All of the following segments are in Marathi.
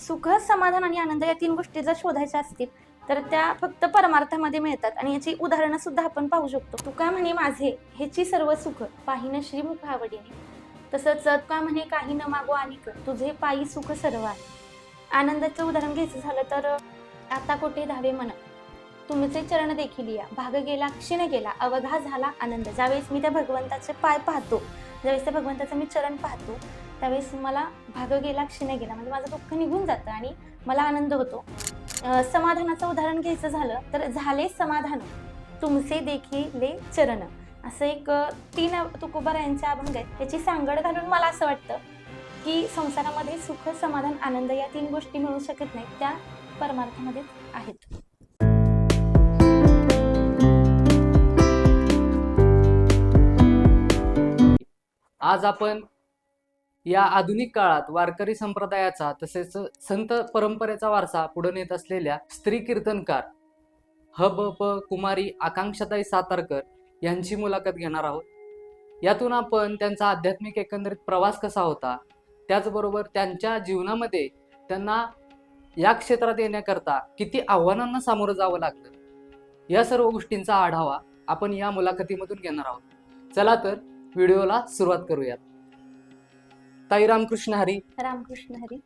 सुख समाधान आणि आनंद या तीन गोष्टी जर शोधायच्या असतील तर त्या फक्त परमार्थामध्ये मिळतात. आणि याची उदाहरणं सुद्धा आपण पाहू शकतो. तुका म्हणे माझे ह्याची सर्व सुख पाहिन श्रीमुख आवडीने तसंच तुका म्हणे काही न मागो आणि तुझे पायी सुख सर्व आहे. आनंदाचं उदाहरण घ्यायचं झालं तर आता कुठे धावे मन. तुमचे चरण देखील या. भाग गेला क्षीण गेला अवघा झाला आनंद. ज्यावेळेस मी त्या भगवंताचे पाय पाहतो ज्यावेळेस त्या भगवंताचं मी चरण पाहतो त्यावेळेस मला भाग गेला क्षीण गेला. म्हणजे माझं दुःख निघून जातं आणि मला आनंद होतो. समाधानाचं उदाहरण घ्यायचं झालं तर झाले समाधान. तुमचे देखील चरण. असं एक तीन तीन तुकोबारायांच्या अभंग आहेत. त्याची सांगड घालून मला असं वाटतं की संसारामध्ये सुख समाधान आनंद या तीन गोष्टी मिळू शकत नाहीत. त्या परमार्थामध्ये आहेत. आज आपण या आधुनिक काळात वारकरी संप्रदायाचा तसेच संत परंपरेचा वारसा पुढे नेत असलेल्या स्त्री कीर्तनकार ह ब प कुमारी आकांक्षाताई सातारकर यांची मुलाखत घेणार आहोत. यातून आपण त्यांचा आध्यात्मिक एकंदरीत प्रवास कसा होता त्याचबरोबर त्यांच्या जीवनामध्ये त्यांना या क्षेत्रात येण्याकरता किती आव्हानांना सामोरं जावं लागलं या सर्व गोष्टींचा आढावा आपण या मुलाखतीमधून घेणार आहोत. चला तर व्हिडिओला सुरुवात करूयात. ताई रामकृष्ण हरी. रामकृष्ण हरी.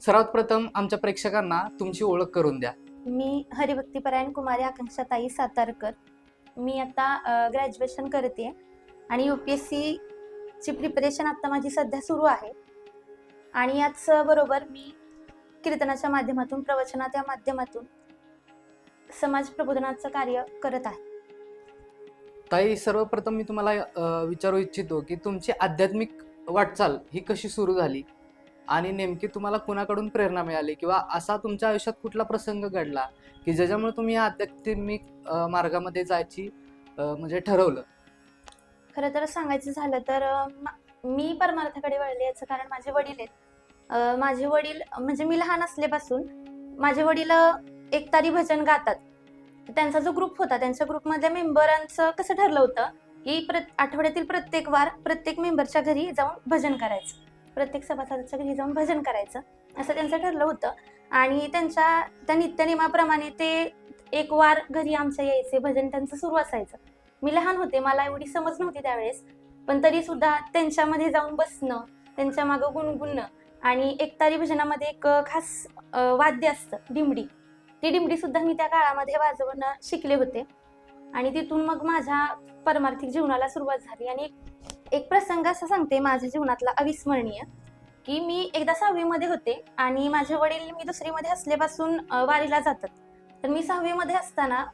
सर्वात प्रथम आमच्या प्रेक्षकांना तुमची ओळख करून द्या. मी हरिभक्तीपरायण कुमारी आकांक्षा ताई सातारकर. मी आता ग्रॅज्युएशन करते आणि यू पी एस सीची प्रिपरेशन आता माझी सध्या सुरू आहे. आणि याच बरोबर मी कीर्तनाच्या माध्यमातून प्रवचनाच्या माध्यमातून समाज प्रबोधनाचं कार्य करत आहे. ताई सर्वप्रथम मी तुम्हाला अं, विचारू इच्छितो की तुमची आध्यात्मिक वाटचाल ही कशी सुरू झाली? आणि नेमकी तुम्हाला कुणाकडून प्रेरणा मिळाली? किंवा असा तुमच्या आयुष्यात कुठला प्रसंग घडला की ज्याच्यामुळे तुम्ही या आध्यात्मिक मार्गामध्ये जायची म्हणजे ठरवलं? खरं तर सांगायचं झालं तर मी परमार्थाकडे वळले याचं कारण माझे वडील आहेत. माझे वडील म्हणजे मी लहान असल्यापासून माझे वडील एकतारी भजन गातात. त्यांचा जो ग्रुप होता त्यांच्या ग्रुपमधल्या मेंबरांचं कसं ठरलं होतं की प्र आठवड्यातील प्रत्येक वार प्रत्येक मेंबरच्या घरी जाऊन भजन करायचं. प्रत्येक सभासदाच्या घरी जाऊन भजन करायचं. असं त्यांचं ठरलं होतं. आणि त्यांच्या त्या नित्यनियमाप्रमाणे ते एक वार घरी आमच्या यायचे भजन त्यांचं सुरू असायचं. मी लहान होते मला एवढी समज नव्हती त्यावेळेस. पण तरी सुद्धा त्यांच्यामध्ये जाऊन बसणं त्यांच्या मागं गुणगुणणं आणि एकतारी भजनामध्ये एक खास वाद्य असतं डिमडी. ती डिमडी सुद्धा मी त्या काळामध्ये वाजवणं शिकले होते. आणि तिथून मग माझ्या परमार्थिक जीवनाला सुरुवात झाली. आणि एक- एक प्रसंग असं सांगते माझ्या जीवनातला अविस्मरणीय की मी एकदा सहावीमध्ये होते आणि माझे वडील मी दुसरीमध्ये असल्यापासून वारीला जातात. तर मी सहावीमध्ये असताना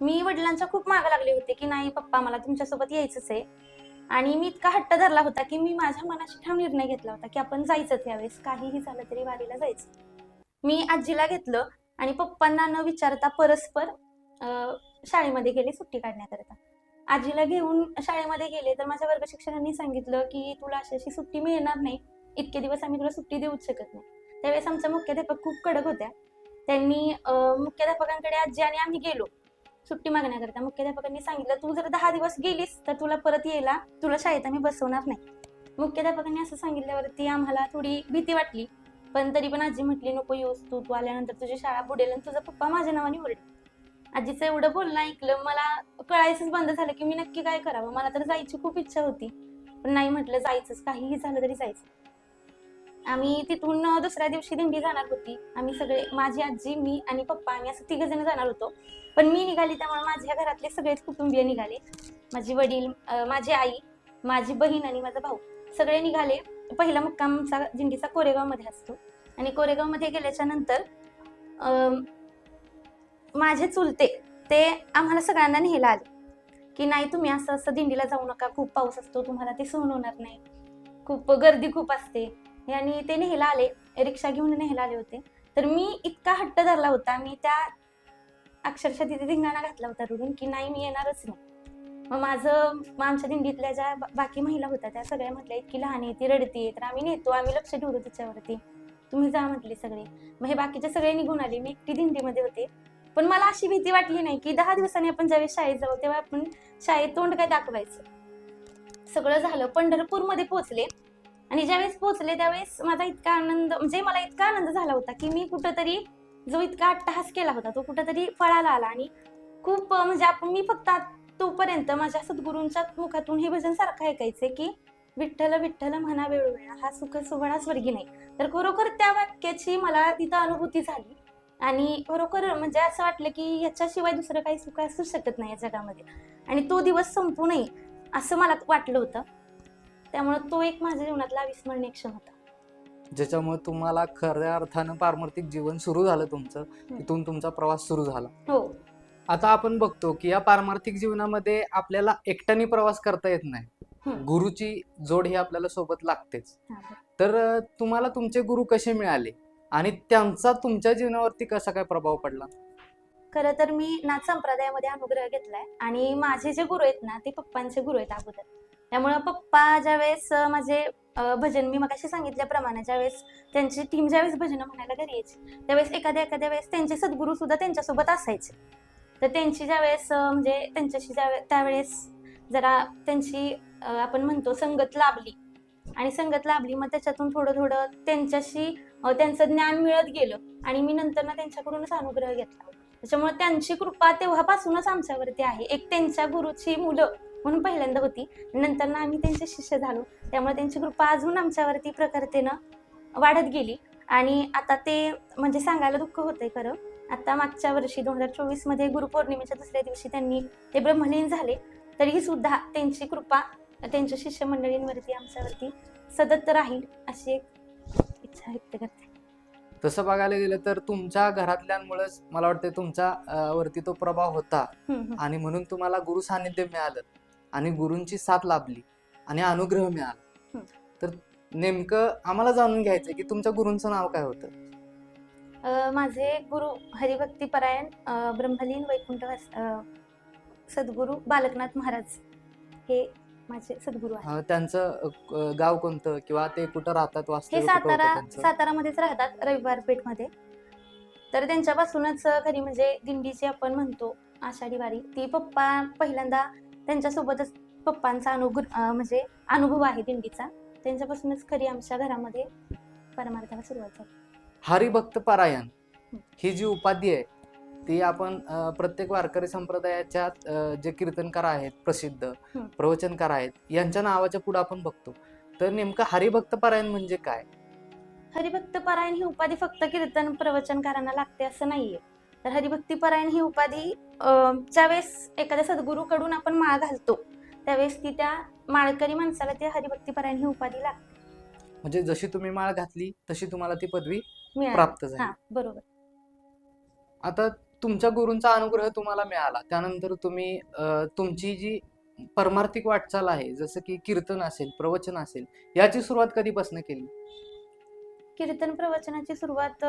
मी वडिलांच्या खूप मागं लागले होते की नाही पप्पा मला तुमच्यासोबत यायचंच आहे. आणि मी इतका हट्ट धरला होता की मी माझ्या मनाशी ठाम निर्णय घेतला होता की आपण जायचंच यावेळेस काहीही झालं तरी वारीला जायचं. मी आजीला घेतलं आणि पप्पांना न विचारता परस्पर शाळेमध्ये गेले सुट्टी काढण्याकरता. आजीला घेऊन शाळेमध्ये गेले तर माझ्या वर्ग शिक्षकांनी सांगितलं की तुला अशी अशी सुट्टी मिळणार नाही. इतके दिवस आम्ही तुला सुट्टी देऊच शकत नाही. त्यावेळेस आमच्या मुख्याध्यापक खूप कडक होत्या. त्यांनी मुख्याध्यापकांकडे आजी आणि आम्ही गेलो. सुट्टी मागण्याकरता मुख्याध्यापकांनी सांगितलं तू जर दहा दिवस गेलीस तर तुला परत यायला तुला शाळेत आम्ही बसवणार नाही. मुख्याध्यापकांनी असं सांगितल्यावरती आम्हाला थोडी भीती वाटली. पण तरी पण आजी म्हटली नको येऊस तू तू आल्यानंतर तुझी शाळा बुडेल आणि तुझा पप्पा माझ्या नावाने ओरडेल. आजीचं एवढं बोलणं ऐकलं मला कळायचंच बंद झालं की मी नक्की काय करावं. मला तर जायची खूप इच्छा होती. पण नाही म्हटलं जायचंच. काहीही झालं तरी जायचं. आम्ही तिथून दुसऱ्या दिवशी दिंडी जाणार होती. आम्ही सगळे माझी आजी मी आणि पप्पा आम्ही असं तिघ जण जाणार होतो. पण मी निघाली त्यामुळे माझ्या घरातले सगळेच कुटुंबीय निघाले. माझी वडील माझी आई माझी बहीण आणि माझा भाऊ. सगळे निघाले. पहिला मुक्काम आमचा दिंडीचा कोरेगावमध्ये असतो. आणि कोरेगावमध्ये गेल्याच्यानंतर माझे चुलते ते आम्हाला सगळ्यांना न्यायला आले. की नाही तुम्ही असं असं दिंडीला जाऊ नका खूप पाऊस असतो तुम्हाला ते सहन होणार नाही. खूप गर्दी खूप असते. आणि ते न्यायला आले रिक्षा घेऊन न्यायला आले होते. तर मी इतका हट्ट धरला होता मी त्या अक्षरशः तिथे धिंगाणा घातला होता रुडून की नाही मी येणारच नाही. मग माझं मग आमच्या दिंडीतल्या ज्या बाकी महिला होत्या त्या सगळ्या म्हटल्या इतकी लहान आहे ती रडते तर आम्ही नेतो आम्ही लक्ष ठेवतो तिच्यावरती. तुम्ही जा म्हटले सगळे. मग हे बाकीचे सगळे निघून आले. मी एकटी दिंडीमध्ये होते. पण मला अशी भीती वाटली नाही की दहा दिवसांनी आपण ज्यावेळेस शाळेत जाऊ तेव्हा आपण शाळेत तोंड काय दाखवायचं? सगळं झालं. पंढरपूरमध्ये पोहोचले. आणि ज्यावेळेस पोहोचले त्यावेळेस माझा इतका आनंद म्हणजे मला इतका आनंद झाला होता की मी कुठंतरी जो इतका अट्टहास केला होता तो कुठंतरी फळाला आला. आणि खूप म्हणजे आपण मी फक्त तोपर्यंत माझ्या सद्गुरूंच्या मुखातून हे भजन सारखं ऐकायचे की विठ्ठल विठ्ठल म्हणा वेळोवेळा हा सुख सुवळा स्वर्गी नाही. तर खरोखर त्या वाक्याची मला तिथं अनुभूती झाली. आणि खरोखर म्हणजे असं वाटलं की याच्याशिवाय दुसरं काही सुख असू शकत नाही या जगामध्ये. आणि तो दिवस संपू नये असं मला वाटलं होतं. त्यामुळे तो एक माझ्या जीवनातला अविस्मरणीय क्षण होता. ज्याच्यामुळे तुम्हाला खऱ्या अर्थानं पारमार्थिक जीवन सुरू झालं तुमचं इथून तुमचा प्रवास सुरू झाला. हो. आता आपण बघतो की या पारमार्थिक जीवनामध्ये आपल्याला एकट्याने प्रवास करता येत नाही. गुरुची जोड ही आपल्याला सोबत लागतेच. तर तुम्हाला तुमचे गुरु कसे मिळाले? आणि त्यांचा तुमच्या जीवनावरती कसा काय प्रभाव पडला? खरं तर मी नाथ संप्रदायामध्ये अनुग्रह घेतलाय आणि माझे जे गुरु आहेत ना ते पप्पांचे गुरु आहेत अगोदर. त्यामुळं पप्पा ज्यावेळेस माझे भजन मी मगाशी सांगितल्याप्रमाणे ज्यावेळेस त्यांची टीम ज्यावेळेस भजन म्हणायला घरी यायची त्यावेळेस एखाद्या एखाद्या वेळेस त्यांचे सद्गुरू सुद्धा त्यांच्यासोबत असायचे. तर त्यांची ज्यावेळेस म्हणजे त्यांच्याशी ज्यावेळेस त्यावेळेस जरा त्यांची आपण म्हणतो संगत लाभली. आणि संगत लाभली मग त्याच्यातून थोडं थोडं त्यांच्याशी त्यांचं ज्ञान मिळत गेलं आणि मी नंतर ना त्यांच्याकडूनच अनुग्रह घेतला. त्याच्यामुळे त्यांची कृपा तेव्हापासूनच आमच्यावरती आहे. एक त्यांच्या गुरुची मुलं म्हणून पहिल्यांदा होती. नंतर ना आम्ही त्यांचे शिष्य झालो. त्यामुळे त्यांची कृपा अजून आमच्यावरती प्रकारतेनं वाढत गेली. आणि आता ते म्हणजे सांगायला दुःख होतंय खरं. आता मागच्या वर्षी दोन हजार चोवीसमध्ये गुरुपौर्णिमेच्या दुसऱ्या दिवशी त्यांनी ते ब्रह्मलीन झाले. तरीही सुद्धा त्यांची कृपा त्यांच्या शिष्यमंडळींवरती आमच्यावरती सतत राहील अशी एक इच्छा व्यक्त करते तसं बघायला गेलं तर तुमच्या घरातल्यांमुळेच मला वाटतं तुमच्या अं, वरती तो प्रभाव होता हम्म, हम्म. आणि म्हणून तुम्हाला गुरु सानिध्य मिळालं आणि गुरूंची साथ लाभली आणि अनुग्रह मिळाला. तर नेमकं आम्हाला जाणून घ्यायचंय की तुमच्या गुरूंचं नाव काय होतं अ, माझे गुरु हरिभक्तीपरायण अ, ब्रह्मलीन वैकुंठ वास- अ, सद्गुरू बालकनाथ महाराज हे माझे सद्गुरू आहेत. अं, त्यांचं अं, गाव कोणतं किंवा ते कुठं राहतात हे वास्तव्य कुठं होतं सातारा त्यांचं? सातारामध्येच राहतात रविवार पेठमध्ये. तर त्यांच्यापासूनच खरी म्हणजे दिंडीची आपण म्हणतो आषाढी वारी. ती पप्पा पहिल्यांदा त्यांच्यासोबतच पप्पांचा अनुग्र अ, म्हणजे अनुभव आहे दिंडीचा. त्यांच्यापासूनच खरी आमच्या घरामध्ये परमार्थाला सुरुवात झाली. हरिभक्त पारायण ही जी उपाधी आहे ती आपण प्रत्येक वारकरी संप्रदायाच्या जे कीर्तनकार आहेत प्रसिद्ध. प्रवचनकार आहेत यांच्या नावाच्या पुढे आपण बघतो. तर नेमकं हरिभक्त पारायण म्हणजे काय? हरिभक्त परायण ही उपाधी फक्त कीर्तन प्रवचनकारांना लागते असं नाहीये. तर हरिभक्ती परायण ही उपाधी अं, ज्यावेळेस एखाद्या सद्गुरूकडून आपण माळ घालतो त्यावेळेस ती त्या माळकरी माणसाला ती हरिभक्ती परायण ही उपाधी लागते. म्हणजे जशी तुम्ही माळ घातली तशी तुम्हाला ती पदवी. प्राप्त झाली. बरोबर. आता तुमच्या गुरूंचा अनुग्रह तुम्हाला मिळाला. त्यानंतर तुम्ही तुमची जी परमार्थिक वाटचाल आहे जसं की कीर्तन असेल प्रवचन असेल याची सुरुवात कधीपासून केली? कीर्तन प्रवचनाची सुरुवात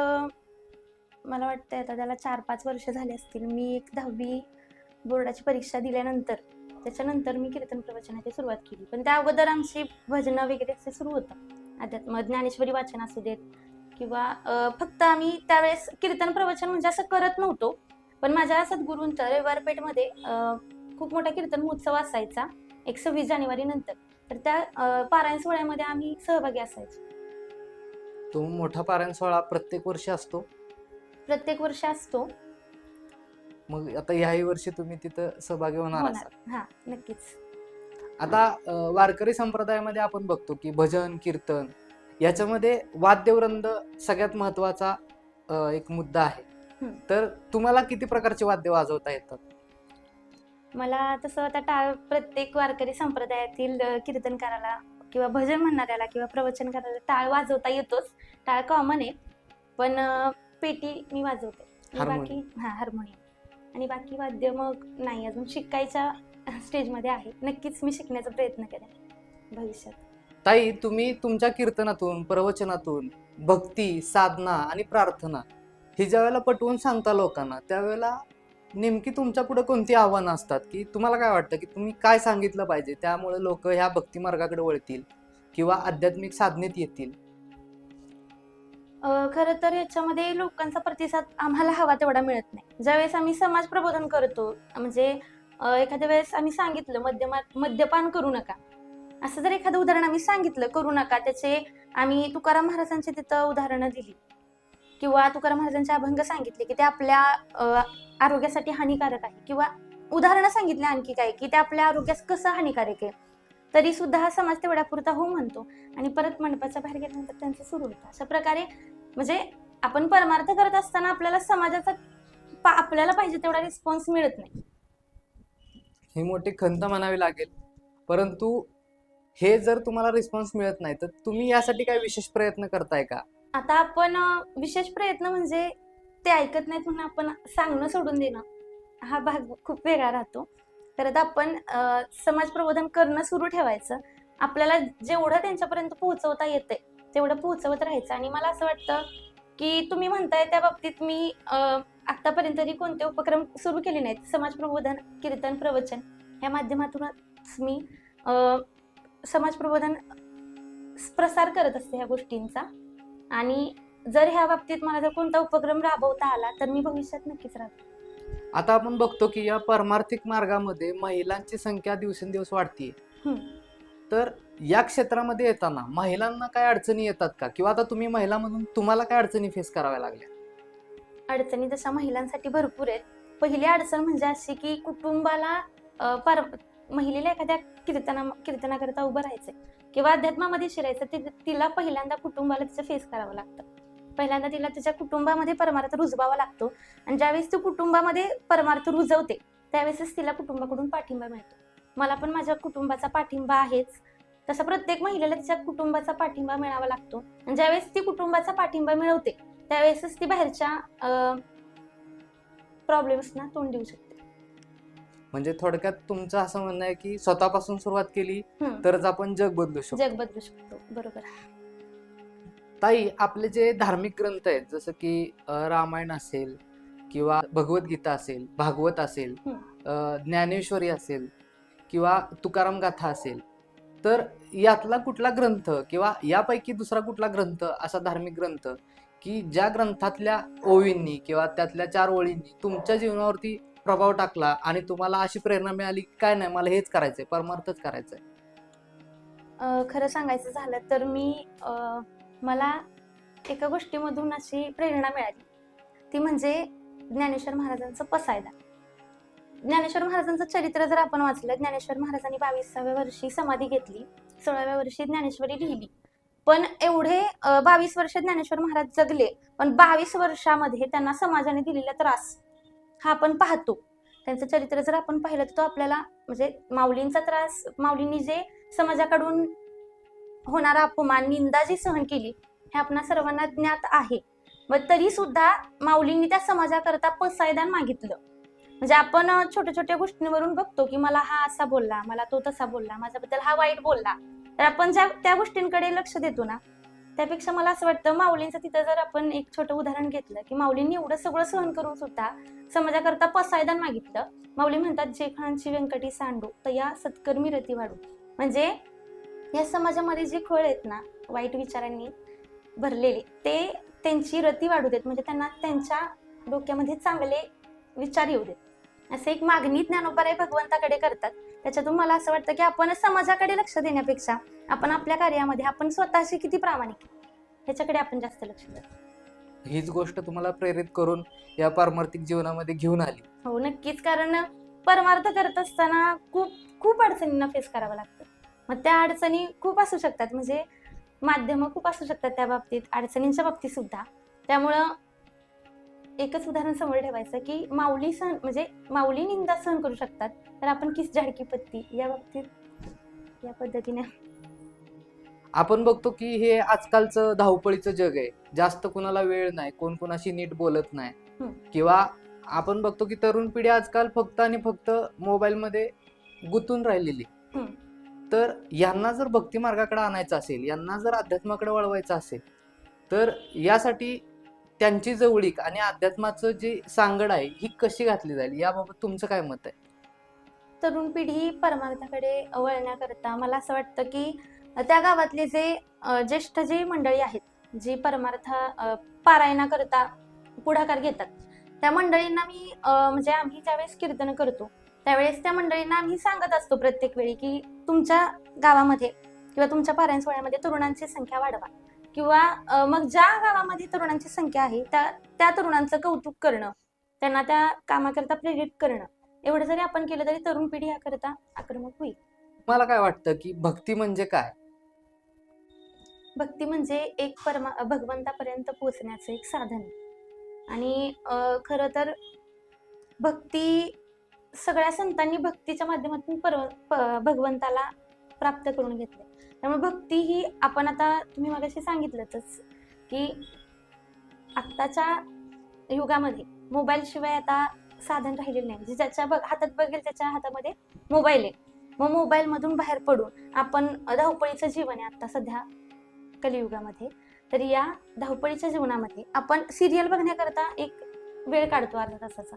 मला वाटतं आता त्याला चार पाच वर्ष झाली असतील. मी एक दहावी बोर्डाची परीक्षा दिल्यानंतर त्याच्यानंतर मी कीर्तन प्रवचनाची सुरुवात केली. पण त्या अगोदर आमची भजनं वगैरे असे सुरू होतं. अध्यात्म ज्ञानेश्वरी वाचन असू देत किंवा फक्त आम्ही त्यावेळेस कीर्तन प्रवचन म्हणजे असं करत नव्हतो. पण माझ्या सद्गुरूंचा रविवार पेठमध्ये अं, खूप मोठा कीर्तन महोत्सव असायचा एक सव्वीस जानेवारी नंतर. तर त्या पारायण सोहळ्यामध्ये आम्ही सहभागी असायचो. तो मोठा पारायण सोहळा प्रत्येक वर्षी असतो? प्रत्येक वर्षी असतो. मग आता ह्याही वर्षी तुम्ही तिथं सहभागी होणार होणार. असाल. हा नक्कीच. आता अं, वारकरी संप्रदायामध्ये आपण बघतो की भजन कीर्तन याच्यामध्ये वाद्यवृंद सगळ्यात महत्त्वाचा एक मुद्दा आहे. तर तुम्हाला किती प्रकारचे वाद्य वाजवता येतात? मला तसं आता टाळ प्रत्येक वारकरी संप्रदायातील कीर्तनकाराला किंवा भजन म्हणणाऱ्याला किंवा प्रवचन करायला टाळ वाजवता येतोच. टाळ कॉमन आहे. पण पेटी मी वाजवते. बाकी हा हार्मोनियम. आणि बाकी वाद्य मग नाही अजून शिकायच्या स्टेजमध्ये आहे. नक्कीच मी शिकण्याचा प्रयत्न करेन. भविष्यात. ताई तुम्ही तुमच्या कीर्तनातून प्रवचनातून भक्ती साधना आणि प्रार्थना ही ज्या वेळेला पटवून सांगता लोकांना त्यावेळेला नेमकी तुमच्यापुढे कोणती आव्हानं असतात? की तुम्हाला काय वाटतं की तुम्ही काय सांगितलं पाहिजे? त्यामुळे लोक ह्या भक्ती मार्गाकडे वळतील किंवा आध्यात्मिक साधनेत येतील? खरं तर याच्यामध्ये लोकांचा प्रतिसाद आम्हाला हवा तेवढा मिळत नाही. ज्यावेळेस आम्ही समाज प्रबोधन करतो म्हणजे एखाद्या वेळेस आम्ही सांगितलं मद्यमा मद्यपान करू नका. असं जर एखादं उदाहरण आम्ही सांगितलं करू नका त्याचे आम्ही तुकाराम महाराजांची तिथं उदाहरणं दिली. किंवा तुकाराम महाराजांचे अभंग सांगितले की ते आपल्या आरोग्यासाठी हानिकारक आहे. किंवा उदाहरणं सांगितले आणखी काय की ते आपल्या आरोग्यास कसं हानिकारक आहे. तरी सुद्धा हा समाज तेवढ्या पुरता हो म्हणतो. आणि परत मंडपाच्या बाहेर गेल्यानंतर त्यांचं सुरू होतं. अशा प्रकारे म्हणजे आपण परमार्थ करत असताना आपल्याला समाजाचा पा- आपल्याला पाहिजे तेवढा रिस्पॉन्स मिळत नाही. ही मोठी खंत म्हणावी लागेल. परंतु हे जर तुम्हाला रिस्पॉन्स मिळत नाही तर तुम्ही यासाठी काय विशेष प्रयत्न करताय का? आता आपण विशेष प्रयत्न म्हणजे ते ऐकत नाहीत म्हणून आपण सांगणं सोडून देणं हा भाग खूप वेगळा राहतो. तर आपण समाज प्रबोधन करणं सुरू ठेवायचं. आपल्याला जेवढं त्यांच्यापर्यंत पोहोचवता येते तेवढं पोहोचवत राहायचं. आणि मला असं वाटतं की तुम्ही म्हणताय त्या बाबतीत मी अ, आतापर्यंत तरी कोणते उपक्रम सुरू केले नाहीत. समाज प्रबोधन कीर्तन प्रवचन या माध्यमातूनच मी समाज प्रबोधन प्रसार करत असते ह्या गोष्टींचा. आणि जर ह्या बाबतीत मला जर कोणता उपक्रम राबवता आला तर मी भविष्यात नक्कीच राबते आता आपण बघतो की या परमार्थिक मार्गामध्ये महिलांची संख्या दिवसेंदिवस वाढतीये. हम्म. तर या क्षेत्रामध्ये येताना महिलांना काय अडचणी येतात का? किंवा आता तुम्ही महिला म्हणून तुम्हाला काय अडचणी फेस कराव्या लागल्या? अडचणी तशा महिलांसाठी भरपूर आहेत. पहिली अडचण म्हणजे अशी की कुटुंबाला पर महिलेला एखाद्या कीर्तना कीर्तनाकरता उभं राहायचंय किंवा अध्यात्मामध्ये शिरायचं ते तिला पहिल्यांदा कुटुंबाला तिचं फेस करावं लागतं. पहिल्यांदा तिला तिच्या कुटुंबामध्ये परमार्थ रुजवावा लागतो आणि ज्यावेळेस ती कुटुंबामध्ये परमार्थ रुजवते त्यावेळेसच तिला कुटुंबाकडून पाठिंबा मिळतो. मला पण माझ्या कुटुंबाचा पाठिंबा आहेच. तसा प्रत्येक महिलेला तिच्या कुटुंबाचा पाठिंबा मिळावा लागतो. आणि ज्यावेळेस ती कुटुंबाचा पाठिंबा मिळवते त्यावेळेसच ती बाहेरच्या प्रॉब्लेम्सना तोंड देऊ शकते. म्हणजे थोडक्यात तुमचं असं म्हणणं आहे की स्वतःपासून सुरुवात केली हम्म. तरच आपण जग बदलू शकतो जग बदलू शकतो बरोबर ताई आपले जे धार्मिक ग्रंथ आहेत जसं की अं, रामायण असेल किंवा भगवद्गीता असेल भागवत असेल. अं, ज्ञानेश्वरी असेल किंवा तुकाराम गाथा असेल तर यातला कुठला ग्रंथ किंवा यापैकी दुसरा कुठला ग्रंथ असा धार्मिक ग्रंथ की ज्या ग्रंथातल्या ओळींनी किंवा त्यातल्या चार ओळींनी तुमच्या जीवनावरती प्रभाव टाकला आणि तुम्हाला अशी प्रेरणा मिळाली काय नाही मला हेच करायचंय परमार्थच करायचंय. अं, खरं सांगायचं झालं तर मी अं, मला एका गोष्टीमधून अशी प्रेरणा मिळाली. ती म्हणजे ज्ञानेश्वर महाराजांचं पसायदा. ज्ञानेश्वर महाराजांचं चरित्र जर आपण वाचलं ज्ञानेश्वर महाराजांनी बावीसाव्या वर्षी समाधी घेतली सोळाव्या वर्षी ज्ञानेश्वरी लिहिली. पण एवढे बावीस वर्ष ज्ञानेश्वर महाराज जगले पण बावीस वर्षामध्ये त्यांना समाजाने दिलेला त्रास. हा आपण पाहतो. त्यांचं चरित्र जर आपण पाहिलं तर तो आपल्याला म्हणजे माऊलींचा त्रास माऊलींनी जे समाजाकडून होणारा अपमान निंदा जी सहन केली हे आपणा सर्वांना ज्ञात आहे. मग तरी सुद्धा माऊलींनी त्या समाजाकरता पसायदान मागितलं. म्हणजे आपण छोट्या छोट्या गोष्टींवरून बघतो की मला हा असा बोलला मला तो तसा बोलला माझ्याबद्दल हा वाईट बोलला. तर आपण ज्या त्या गोष्टींकडे लक्ष देतो ना त्यापेक्षा मला असं वाटतं माऊलींचं तिथं जर आपण एक छोटं उदाहरण घेतलं की माऊलींनी एवढं सगळं सहन करून सुद्धा समाजाकरता पसायदान मागितलं. माऊली म्हणतात जे खळांची व्यंकटी सांडू तर या सत्कर्मी रती वाढू. म्हणजे या समाजामध्ये जे खळ आहेत ना वाईट विचारांनी भरलेले ते त्यांची रती वाढू देत. म्हणजे त्यांना त्यांच्या डोक्यामध्ये चांगले विचार येऊ देत. असं एक मागणी ज्ञानोबाराय भगवंताकडे करतात. त्याच्यातून मला असं वाटतं की आपण समाजाकडे लक्ष देण्यापेक्षा आपण आपल्या कार्यामध्ये आपण स्वतःशी किती प्रामाणिक ह्याच्याकडे आपण जास्त लक्ष देतो हीच गोष्ट तुम्हाला प्रेरित करून या पारमार्थिक जीवनामध्ये घेऊन आली. हो नक्कीच. कारण परमार्थ करत असताना खूप खूप अडचणींना फेस करावं लागतं. मग त्या अडचणी खूप असू शकतात. म्हणजे माध्यमं खूप असू शकतात त्या बाबतीत. अडचणींच्या बाबतीत सुद्धा त्यामुळं एकच उदाहरण समोर ठेवायचं की माऊली सहन म्हणजे माऊली निंदा सहन करू शकतात. तर आपण किस झाडकी पत्ती या बाबतीत या पद्धतीने. आपण बघतो की हे आजकालचं धावपळीचं जग आहे. जास्त कुणाला वेळ नाही कोण कोणाशी नीट बोलत नाही. किंवा आपण बघतो की तरुण पिढी आजकाल फक्त आणि फक्त मोबाईलमध्ये गुंतून राहिलेली. तर यांना जर भक्ती मार्गाकडे आणायचं असेल यांना जर अध्यात्माकडे वळवायचं असेल तर यासाठी त्यांची जवळीक आणि अध्यात्माचं जी सांगड आहे ही कशी घातली जाईल? याबाबत तुमचं काय मत आहे? तरुण पिढी परमार्थाकडे वळण्याकरता मला असं वाटतं की त्या गावातले जे ज्येष्ठ जी मंडळी आहेत जी परमार्थ पारायणाकरता पुढाकार घेतात त्या मंडळींना मी म्हणजे आम्ही ज्यावेळेस कीर्तन करतो त्यावेळेस त्या मंडळींना आम्ही सांगत असतो प्रत्येक वेळी की तुमच्या गावामध्ये किंवा तुमच्या पारायणसोहळ्यामध्ये तरुणांची संख्या वाढवा. किंवा मग ज्या गावामध्ये तरुणांची संख्या आहे त्या त्या तरुणांचं कौतुक करणं त्यांना त्या कामाकरता प्रेरित करणं एवढं जरी आपण केलं तरी तरुण पिढी याकरता आक्रमक होईल. मला काय वाटतं की भक्ती म्हणजे काय? भक्ती म्हणजे एक परमा भगवंतापर्यंत पोहोचण्याचं एक साधन. आणि अ, खरं तर भक्ती सगळ्या संतांनी भक्तीच्या माध्यमातून परव भगवंताला प्राप्त करून घेतले त्यामुळे भक्ती ही आपण आता तुम्ही मगाशी सांगितलंच की आत्ताच्या युगामध्ये मोबाईलशिवाय आता साधन राहिलेलं नाही. म्हणजे ज्याच्या बघ हातात बघेल त्याच्या हातामध्ये मोबाईल आहे. मग मोबाईलमधून बाहेर पडून आपण धावपळीचं जीवन आहे आत्ता सध्या कलियुगामध्ये. तर या धावपळीच्या जीवनामध्ये आपण सिरियल बघण्याकरता एक वेळ काढतो अर्धा तासाचा.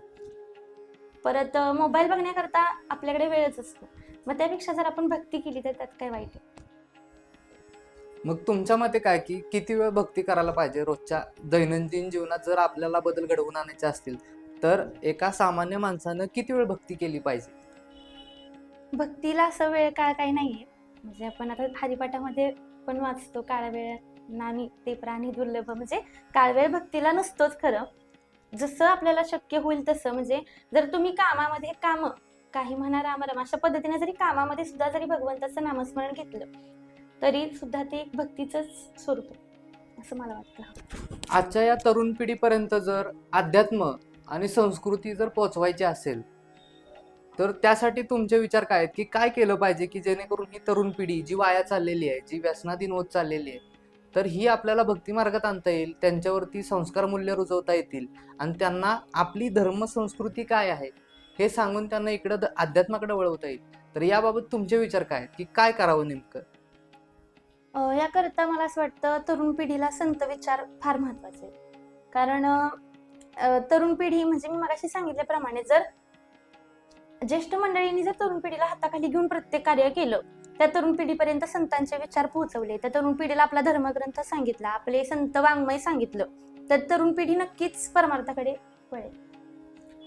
परत मोबाईल बघण्याकरता आपल्याकडे वेळच असतो. मग त्यापेक्षा जर आपण भक्ती केली तर त्यात काय वाईट आहे? मग तुमच्या मते काय की किती वेळ भक्ती करायला पाहिजे रोजच्या दैनंदिन जीवनात? जर आपल्याला बदल घडवून आणायचे असतील तर एका सामान्य माणसानं किती वेळ भक्ती केली पाहिजे? भक्तीला असं वेळ काळ काही नाहीये. म्हणजे आपण आता हरिपाठामध्ये पण वाचतो काळवेळ वेळ ते प्राणी दुर्लभ. म्हणजे काळवेळ भक्तीला नसतोच खरं. जसं आपल्याला शक्य होईल तसं. म्हणजे जर तुम्ही कामामध्ये काम काही म्हणा रामाराम अशा पद्धतीने जरी कामामध्ये सुद्धा जरी भगवंताचं नामस्मरण घेतलं तरी सुद्धा ते एक भक्तीचंच स्वरूप आहे असं मला वाटतं. आजच्या या तरुण पिढीपर्यंत जर अध्यात्म आणि संस्कृती जर पोचवायची असेल तर त्यासाठी तुमचे विचार काय आहेत? की काय केलं पाहिजे की जेणेकरून ही तरुण पिढी जी वाया चाललेली आहे जी व्यसनाधीन होत चाललेली आहे तर ही आपल्याला भक्ती मार्गात आणता येईल त्यांच्यावरती संस्कार मूल्य रुजवता येतील आणि त्यांना आपली धर्म संस्कृती काय आहे हे सांगून त्यांना इकडं अध्यात्माकडे वळवता येईल. तर याबाबत तुमचे विचार काय आहेत? की काय करावं नेमकं? याकरता मला असं वाटतं तरुण पिढीला संत विचार फार महत्त्वाचे. कारण तरुण पिढी म्हणजे मी मगाशी सांगितल्याप्रमाणे जर ज्येष्ठ मंडळींनी जर तरुण पिढीला हाताखाली घेऊन प्रत्येक कार्य केलं त्या तरुण पिढीपर्यंत संतांचे विचार पोहोचवले त्या तरुण पिढीला आपला धर्मग्रंथ सांगितला आपले संत वाङ्मय सांगितलं तर तरुण पिढी नक्कीच परमार्थाकडे वळेल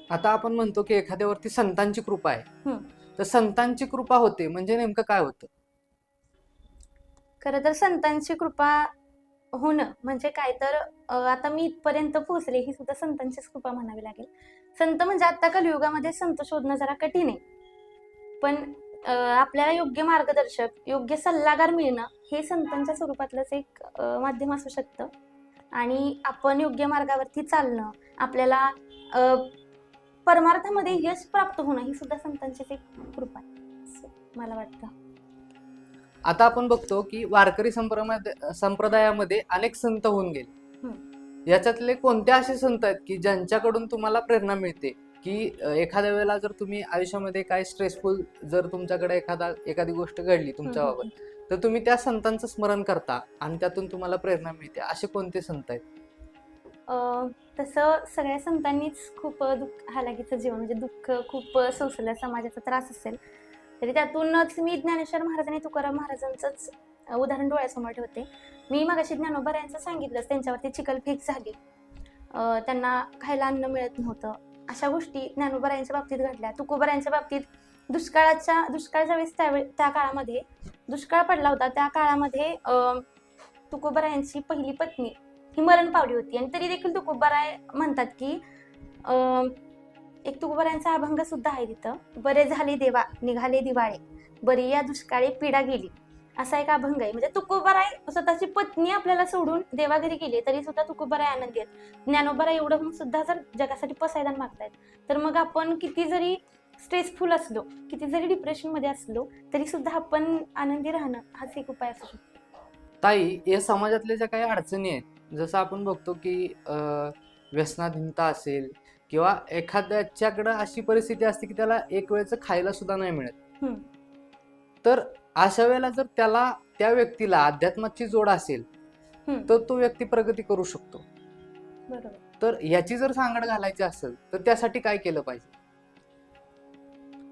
आता आपण म्हणतो की एखाद्यावरती संतांची कृपा आहे. तर संतांची कृपा होते म्हणजे नेमकं काय होतं खरं तर संतांची कृपा होणं म्हणजे काय तर आता मी इथपर्यंत पोहोचले ही सुद्धा संतांचीच कृपा म्हणावी लागेल. संत म्हणजे आता कलियुगामध्ये संत शोधणं जरा कठीण आहे. पण आपल्याला योग्य मार्गदर्शक योग्य सल्लागार मिळणं हे संतांच्या स्वरूपातलंच एक माध्यम असू शकतं. आणि आपण योग्य मार्गावरती चालणं आपल्याला परमार्थामध्ये यश प्राप्त होणं ही सुद्धा संतांचीच एक कृपा आहे असं मला वाटतं. आता आपण बघतो की वारकरी संप्रदाय संप्रदायामध्ये अनेक संत होऊन गेले. याच्यातले कोणते असे संत आहेत की ज्यांच्याकडून तुम्हाला प्रेरणा मिळते? की एखाद्या वेळेला जर तुम्ही आयुष्यामध्ये काय स्ट्रेसफुल जर तुमच्याकडे एखादा एखादी गोष्ट घडली तुमच्या हम्म, बाबत तर तुम्ही त्या संतांचं स्मरण करता आणि त्यातून तुम्हाला प्रेरणा मिळते. असे कोणते संत आहेत? तसं सगळ्या संतांनीच खूप दुःख हालाकीचं जीवन म्हणजे दुःख खूप सोसलं समाजाचा त्रास असेल. तरी त्यातूनच मी ज्ञानेश्वर महाराज आणि तुकाराम महाराजांचंच उदाहरण डोळ्यासमोर ठेवते. मी मगाशी ज्ञानोबा यांचं सांगितलंच त्यांच्यावरती चिकलफेक झाली. त्यांना खायला अन्न मिळत नव्हतं. अशा गोष्टी ज्ञानोबरायांच्या बाबतीत घडल्या. तुकोबरायांच्या बाबतीत दुष्काळाच्या दुष्काळच्या वेळेस त्यावेळी त्या काळामध्ये दुष्काळ पडला होता त्या काळामध्ये तुकोबरायांची यांची पहिली पत्नी ही मरण पावली होती. आणि तरी देखील तुकोबराय म्हणतात की एक तुकोबारायांचा अभंग सुद्धा आहे तिथं. बरे झाले देवा निघाले दिवाळे. बरी या दुष्काळी पिढा गेली. असा एक अभंग आहे. म्हणजे तुकोबाराय स्वतःची पत्नी आपल्याला सोडून देवाघरी गेली तरी सुद्धा तुकोबाराय आनंदी आहेत. ज्ञानोबाराय एवढं होऊन सुद्धा जर जगासाठी पसायदान मागतायत तर मग आपण किती जरी स्ट्रेसफुल असलो किती जरी डिप्रेशनमध्ये असलो तरी सुद्धा आपण आनंदी राहणं हाच एक उपाय असू शकतो. ताई या समाजातल्या ज्या काही अडचणी आहेत जसं आपण बघतो की व्यसनाधीनता असेल किंवा एखाद्याच्याकडं अशी परिस्थिती असते की त्याला एक वेळचं खायला सुद्धा नाही मिळत. तर अशा वेळेला जर त्याला त्या व्यक्तीला अध्यात्माची जोड असेल. तर तो व्यक्ती प्रगती करू शकतो. तर याची जर सांगड घालायची असेल तर त्यासाठी काय केलं पाहिजे?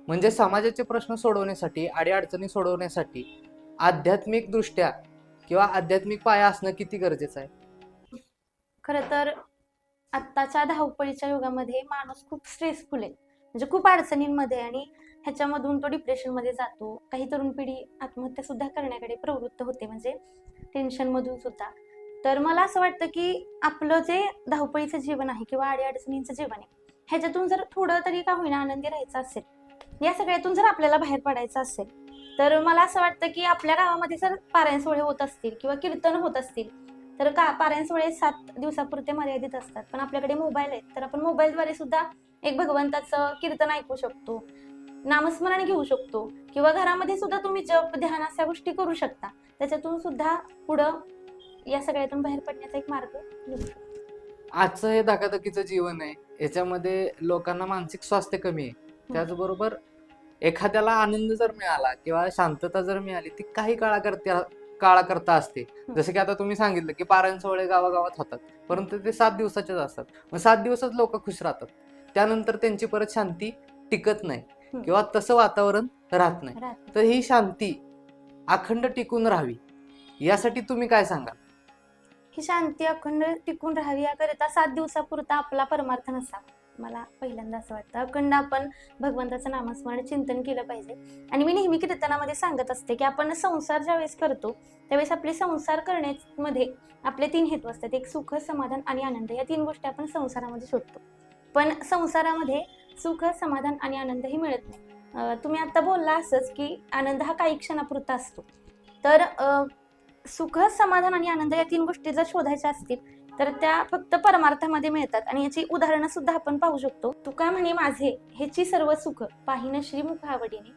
म्हणजे समाजाचे प्रश्न सोडवण्यासाठी अडीअडचणी सोडवण्यासाठी आध्यात्मिक दृष्ट्या किंवा आध्यात्मिक पाया असणं किती गरजेचं आहे? खरं तर आत्ताच्या धावपळीच्या युगामध्ये माणूस खूप स्ट्रेसफुल आहे. म्हणजे खूप अडचणींमध्ये आणि ह्याच्यामधून तो डिप्रेशनमध्ये जातो. काही तरुण पिढी आत्महत्या सुद्धा करण्याकडे प्रवृत्त होते. म्हणजे टेन्शनमधून सुद्धा. तर मला असं वाटतं की आपलं जे धावपळीचं जीवन आहे किंवा अडीअडचणींचं जीवन आहे ह्याच्यातून जर थोडं तरी का होईना आनंदी राहायचं असेल या सगळ्यातून जर आपल्याला बाहेर पडायचं असेल तर मला असं वाटतं की आपल्या गावामध्ये जर पारायण सोहळे होत असतील किंवा कीर्तन होत असतील तर का पारायण सोहळे सात दिवसापुरते मर्यादित असतात. पण आपल्याकडे मोबाईल आहेत. तर आपण मोबाईलद्वारे सुद्धा एक भगवंताचं कीर्तन ऐकू शकतो. नामस्मरण घेऊ शकतो. किंवा घरामध्ये सुद्धा तुम्ही जप ध्यान अशा गोष्टी करू शकता. त्याच्यातून सुद्धा पुढं या सगळ्यातून बाहेर पडण्याचा एक मार्ग. आजचं हे धकाधकीचं जीवन आहे. याच्यामध्ये लोकांना मानसिक स्वास्थ्य कमी आहे. त्याचबरोबर एखाद्याला आनंद जर मिळाला किंवा शांतता जर मिळाली ती काही काळाकरता काळाकरता असते. जसं की आता तुम्ही सांगितलं की पारायण सोहळे गावागावात होतात. परंतु ते सात दिवसाचेच असतात. मग सात दिवसच लोक खुश राहतात. त्यानंतर त्यांची परत शांती टिकत नाही. किंवा तसं वातावरण राहत नाही. तर ही शांती अखंड टिकून राहावी. यासाठी तुम्ही काय सांगाल? ही शांती अखंड टिकून राहावी याकरिता सात दिवसापुरता आपला परमार्थ नसावा. मला पहिल्यांदा असं वाटतं. अखंड आपण भगवंताचं नामस्मरण चिंतन केलं पाहिजे. आणि मी नेहमी कीर्तनामध्ये सांगत असते की आपण संसार ज्यावेळेस करतो त्यावेळेस आपले संसार करण्यामध्ये आपले तीन हेतू असतात. एक सुख समाधान आणि आनंद. या तीन गोष्टी आपण संसारामध्ये शोधतो. पण संसारामध्ये सुख समाधान आणि आनंद हे मिळत नाही. तुम्ही आता बोलला असंच की आनंद हा काही क्षणापुरता असतो. तर सुख समाधान आणि आनंद या तीन गोष्टी जर शोधायच्या असतील तर त्या फक्त परमार्थामध्ये मिळतात. आणि याची उदाहरणं सुद्धा आपण पाहू शकतो. तुका म्हणे माझे ह्याची सर्व सुख पाहिन श्रीमुख आवडीने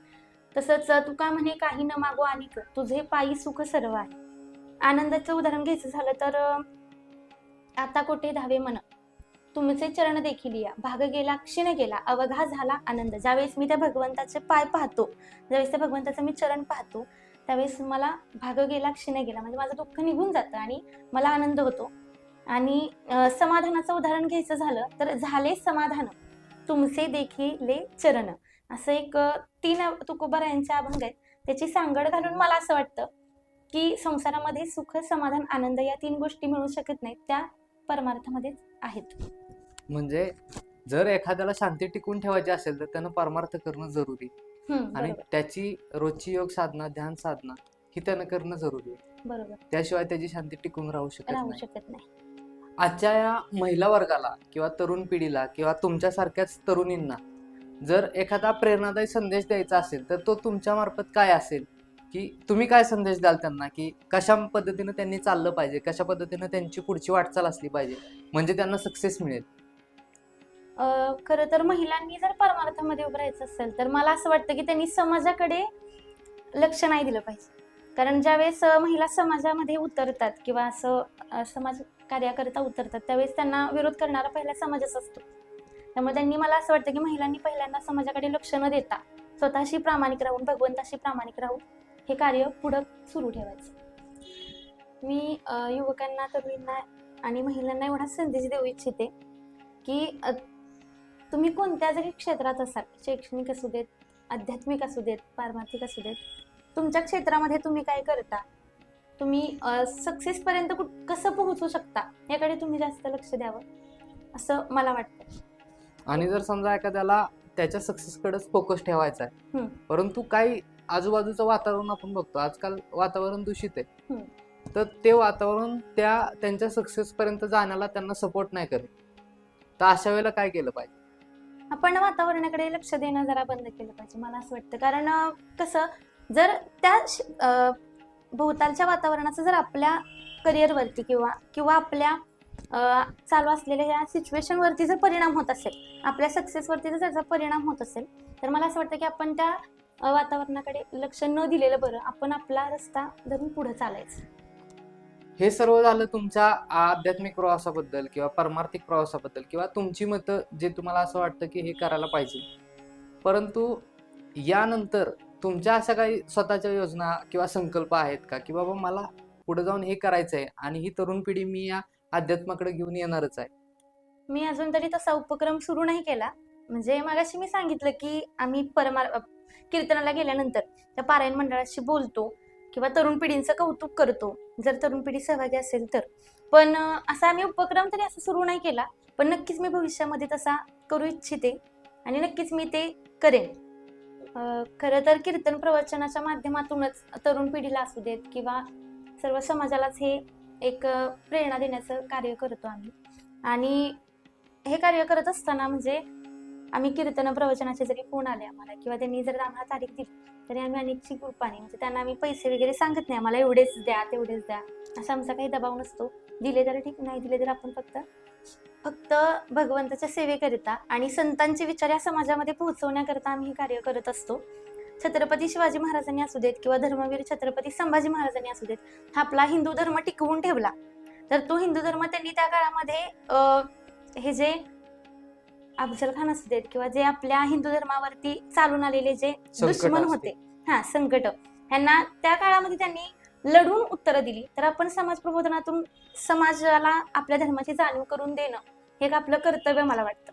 तसंच तुका म्हणे काही न मागो आणिक तुझे पायी सुख सर्व आहे. आनंदाचं उदाहरण घ्यायचं झालं तर आता कोठे धावे मन. तुमचे चरण देखील या. भाग गेला क्षीण गेला अवघा झाला आनंद. ज्यावेळेस मी त्या भगवंताचे पाय पाहतो ज्यावेळेस त्या भगवंताचं मी चरण पाहतो त्यावेळेस मला भाग गेला क्षीण गेला. म्हणजे माझं दुःख निघून जातं आणि मला आनंद होतो. आणि समाधानाचं उदाहरण घ्यायचं झालं तर झाले समाधान. तुमचे देखील चरण. असं एक तीन तुकोबारायांचे अभंग आहेत. त्याची सांगड घालून मला असं वाटतं की संसारामध्ये सुख समाधान आनंद या तीन गोष्टी मिळू शकत नाहीत. त्या परमार्थामध्येच आहेत. म्हणजे जर एखाद्याला शांती टिकून ठेवायची असेल तर त्यानं परमार्थ करणं जरुरी. आणि त्याची रोजची योग साधना ध्यान साधना ही त्यानं करणं जरुरी. आहे बरोबर. त्याशिवाय त्याची शांती टिकून राहू शकत राहू शकत नाही. आजच्या या महिला वर्गाला किंवा तरुण पिढीला किंवा तुमच्यासारख्याच तरुणींना जर एखादा प्रेरणादायी संदेश द्यायचा असेल तर तो तुमच्या मार्फत काय असेल? की तुम्ही काय संदेश द्याल त्यांना? की कशा पद्धतीनं त्यांनी चाललं पाहिजे? कशा पद्धतीनं त्यांची पुढची वाटचाल असली पाहिजे? म्हणजे त्यांना सक्सेस मिळेल. खरं तर महिलांनी जर परमार्थामध्ये उभं राहायचं असेल तर मला असं वाटतं की त्यांनी समाजाकडे लक्ष नाही दिलं पाहिजे. कारण ज्यावेळेस महिला समाजामध्ये उतरतात किंवा असं समाज कार्याकरिता उतरतात त्यावेळेस त्यांना विरोध करणारा पहिला समाजच असतो. त्यामुळे त्यांनी मला असं वाटतं की महिलांनी पहिल्यांदा समाजाकडे लक्ष न देता स्वतःशी प्रामाणिक राहून भगवंताशी प्रामाणिक राहून हे कार्य पुढं सुरू ठेवायचं. मी युवकांना तरुणींना आणि महिलांना एवढा संदेश देऊ इच्छिते की तुम्ही कोणत्या जरी क्षेत्रात असाल शैक्षणिक असू देत आध्यात्मिक असू देत पारमार्थिक असू देत तुमच्या क्षेत्रामध्ये तुम्ही काय करता? तुम्ही सक्सेस पर्यंत कुठ कसं पोहोचू शकता? याकडे तुम्ही जास्त लक्ष द्यावं. असं मला वाटतं. आणि जर समजा एखाद्याला त्याच्या सक्सेसकडेच फोकस ठेवायचा आहे. परंतु काही आजूबाजूचं वातावरण आपण बघतो आजकाल वातावरण दूषित आहे. तर ते वातावरण त्या त्यांच्या सक्सेस पर्यंत जाण्याला त्यांना सपोर्ट नाही करत. तर अशा वेळेला काय केलं पाहिजे? आपण वातावरणाकडे लक्ष देणं जरा बंद केलं पाहिजे मला असं वाटतं. कारण कसं जर त्या भोवतालच्या वातावरणाचा जर आपल्या करिअरवरती किंवा किंवा आपल्या चालू असलेल्या या सिच्युएशनवरती जर परिणाम होत असेल आपल्या सक्सेसवरती जर त्याचा परिणाम होत असेल तर मला असं वाटतं की आपण त्या वातावरणाकडे लक्ष न दिलेलं बरं आपण आपला रस्ता धरून पुढे चालायचं. हे सर्व झालं तुमच्या आध्यात्मिक प्रवासाबद्दल किंवा परमार्थिक प्रवासाबद्दल किंवा तुमची मतं जे तुम्हाला असं वाटतं की हे करायला पाहिजे. परंतु यानंतर तुमच्या अशा काही स्वतःच्या योजना किंवा संकल्प आहेत का? की बाबा मला पुढे जाऊन हे करायचं आहे आणि ही तरुण पिढी मी या अध्यात्माकडे घेऊन येणारच आहे? मी अजून तरी तसा उपक्रम सुरू नाही केला. म्हणजे मगाशी मी सांगितलं की आम्ही परमार कीर्तनाला गेल्यानंतर त्या पारायण मंडळाशी बोलतो किंवा तरुण पिढींचं कौतुक करतो. जर तरुण पिढी सहभागी असेल तर. पण असा आम्ही उपक्रम तरी असा सुरू नाही केला. पण नक्कीच मी भविष्यामध्ये तसा करू इच्छिते आणि नक्कीच मी ते करेन. खरं तर कीर्तन प्रवचनाच्या माध्यमातूनच तरुण पिढीला असू देत किंवा सर्व समाजालाच हे एक प्रेरणा देण्याचं कार्य करतो आम्ही. आणि हे कार्य करत असताना म्हणजे आम्ही कीर्तन प्रवचनाचे जरी फोन आले आम्हाला किंवा त्यांनी जर आम्हाला तारीख दिली तरी आम्ही अनेकची ग्रुपाने म्हणजे त्यांना आम्ही पैसे वगैरे सांगत नाही. आम्हाला एवढेच द्या तेवढेच द्या असा आमचा काही दबाव नसतो. दिले तर ठीक नाही दिले तर आपण फक्त फक्त भगवंताच्या सेवेकरिता आणि संतांचे विचार या समाजामध्ये पोहोचवण्याकरता आम्ही हे कार्य करत असतो. छत्रपती शिवाजी महाराजांनी असू देत किंवा धर्मवीर छत्रपती संभाजी महाराजांनी असू देत हा आपला हिंदू धर्म टिकवून ठेवला. तर तो हिंदू धर्म त्यांनी त्या काळामध्ये अं, हे जे अफजल खान असू देत किंवा जे आपल्या हिंदू धर्मावरती चालून आलेले जे दुश्मन. होते हा संकट. ह्यांना त्या काळामध्ये त्यांनी लढून उत्तरं दिली. तर आपण समाज प्रबोधनातून समाजाला आपल्या धर्माची जाणीव करून देणं हे एक आपलं कर्तव्य मला वाटतं.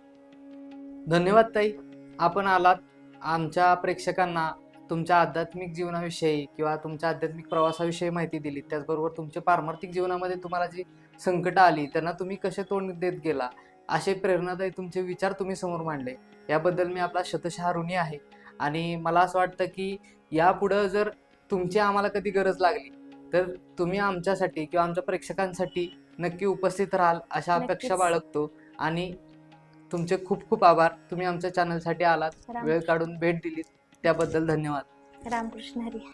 धन्यवाद ताई. आपण आलात आमच्या प्रेक्षकांना तुमच्या आध्यात्मिक जीवनाविषयी किंवा तुमच्या आध्यात्मिक प्रवासाविषयी माहिती दिली. त्याचबरोबर तुमच्या पारमार्थिक जीवनामध्ये तुम्हाला जी संकटं आली त्यांना तुम्ही कसे तोंड देत गेला असे प्रेरणादायी तुमचे विचार तुम्ही समोर मांडले. याबद्दल मी आपला शतशः ऋणी आहे. आणि मला असं वाटतं की यापुढं जर तुमची आम्हाला कधी गरज लागली तर तुम्ही आमच्यासाठी किंवा आमच्या प्रेक्षकांसाठी नक्की उपस्थित राहाल अशा अपेक्षा. बाळगतो. आणि तुमचे खूप खूप आभार. तुम्ही आमच्या चॅनलसाठी आलात. वेळ काढून भेट दिलीत. त्याबद्दल धन्यवाद. रामकृष्ण हरी.